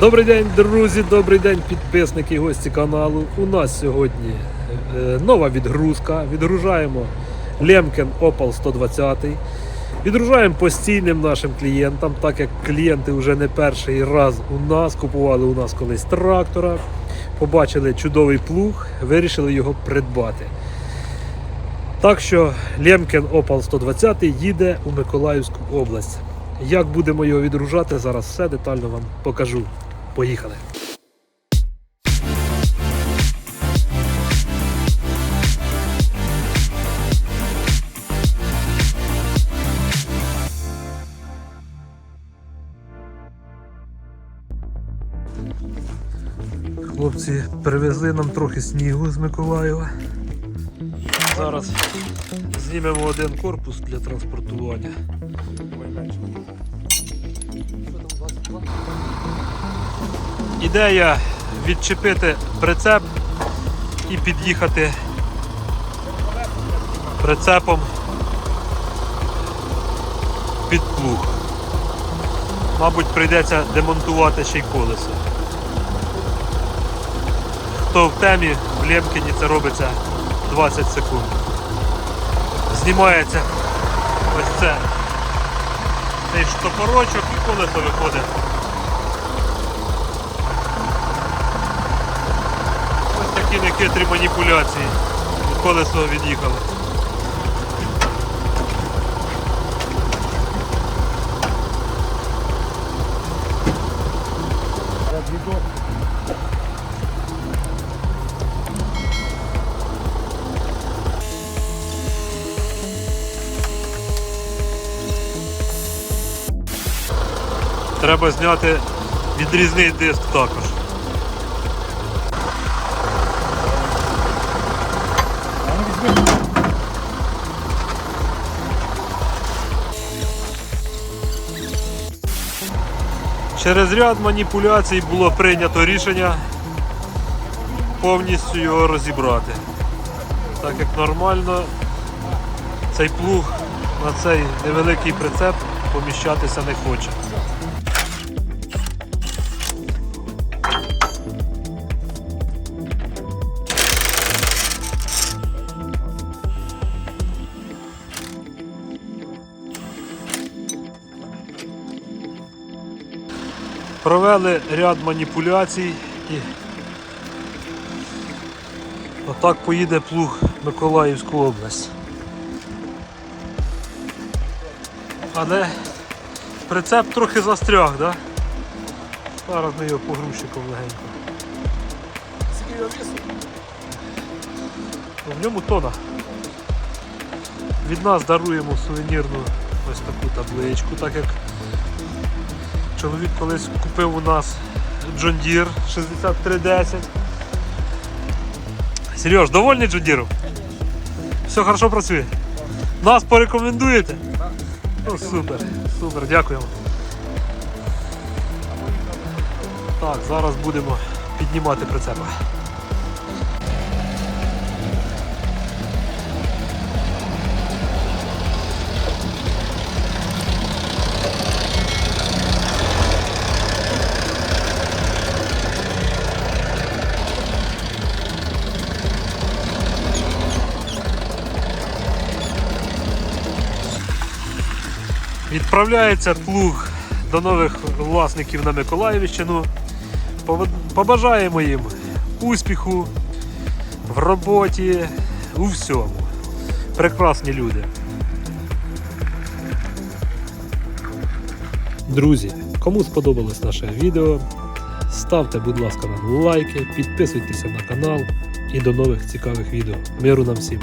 Добрий день, друзі, добрий день, підписники і гості каналу. У нас сьогодні е, нова відгрузка. Відгружаємо Лемкен Opel 120. Відгружаємо постійним нашим клієнтам, так як клієнти вже не перший раз у нас купували у нас колись трактора, побачили чудовий плуг, вирішили його придбати. Так що Лемкен Opel 120 їде у Миколаївську область. Як будемо його відгружати, зараз все детально вам покажу. Поїхали. Хлопці привезли нам трохи снігу з Миколаєва. Зараз знімемо один корпус для транспортування. Ідея відчепити прицеп і під'їхати прицепом під плуг. Мабуть, прийдеться демонтувати ще й колесо. Хто в темі, в Лємкіні це робиться 20 секунд. Знімається ось це. Цей штопорочок і колесо виходить. Ось такі нехитрі маніпуляції. Колесо від'їхало. Треба зняти відрізний диск також. Через ряд маніпуляцій було прийнято рішення повністю його розібрати. Так як нормально цей плуг на цей невеликий прицеп поміщатися не хоче. Провели ряд маніпуляцій і отак поїде плуг Миколаївську область. Але прицеп трохи застряг, да? Зараз ми його погрузчиком легенько. Ну, В ньому тона. Від нас даруємо сувенірну ось таку табличку, так як чоловік колись купив у нас John Deere 6310. Сереж, довольний John Deere? Все хорошо працює? Нас порекомендуєте? Ну супер, супер, дякуємо. Так, зараз будемо піднімати прицепа. Відправляється плуг до нових власників на Миколаївщину. Побажаємо їм успіху в роботі, у всьому. Прекрасні люди. Друзі, кому сподобалось наше відео, ставте, будь ласка, нам лайки, підписуйтеся на канал і до нових цікавих відео. Миру нам всім!